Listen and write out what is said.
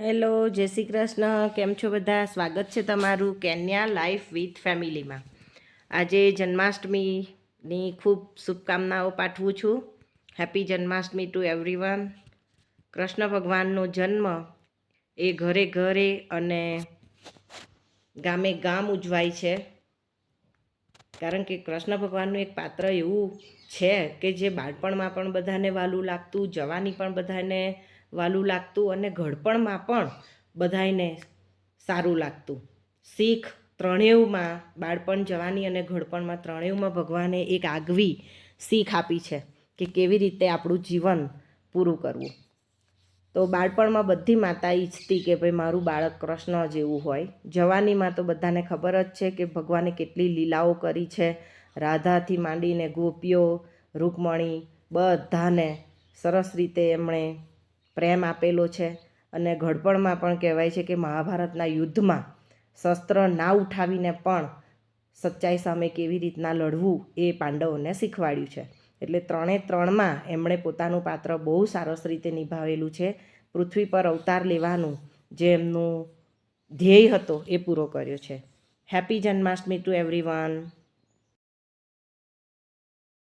Hello, જય શ્રી કૃષ્ણ. કેમ છો બધા? સ્વાગત છે તમારું કેન્યા લાઈફ વિથ ફેમિલીમાં. આજે જન્માષ્ટમીની ખૂબ શુભકામનાઓ પાઠવું છું. Happy Janmashtami to everyone. Krishna ભગવાનનો જન્મ એ ઘરે ઘરે અને ગામે ગામ ઉજવાય છે. કારણ કે કૃષ્ણ ભગવાનનું એક પાત્ર એવું છે કે જે બાળપણમાં પણ બધાને વાલું લાગતું, જવાની પણ બધાને વાલું લાગતું અને ઘડપણમાં પણ બધાને સારું લાગતું. શીખ ત્રણેયમાં, બાળપણ જવાની અને ઘડપણમાં ત્રણેયમાં ભગવાને એક આગવી શીખ આપી છે કે કેવી રીતે આપણું જીવન પૂરું કરવું. તો બાળપણમાં બધી માતા ઈચ્છતી કે ભાઈ મારું બાળક કૃષ્ણ જેવું હોય. જવાનીમાં તો બધાને ખબર જ છે કે ભગવાને કેટલી લીલાઓ કરી છે. રાધાથી માંડીને ગોપીઓ, રૂકમણી બધાને સરસ રીતે એમણે પ્રેમ આપેલો છે અને ઘડપણમાં પણ કહેવાય છે કે મહાભારતના યુદ્ધમાં શસ્ત્ર ના ઉઠાવીને પણ સચ્ચાઈ સામે કેવી રીતના લડવું એ પાંડવોને શીખવાડ્યું છે. એટલે ત્રણે ત્રણમાં એમણે પોતાનું પાત્ર બહુ સરસ રીતે નિભાવેલું છે. પૃથ્વી પર અવતાર લેવાનું જે એમનું ધ્યેય હતો એ પૂરો કર્યો છે. Happy Janmashtami to every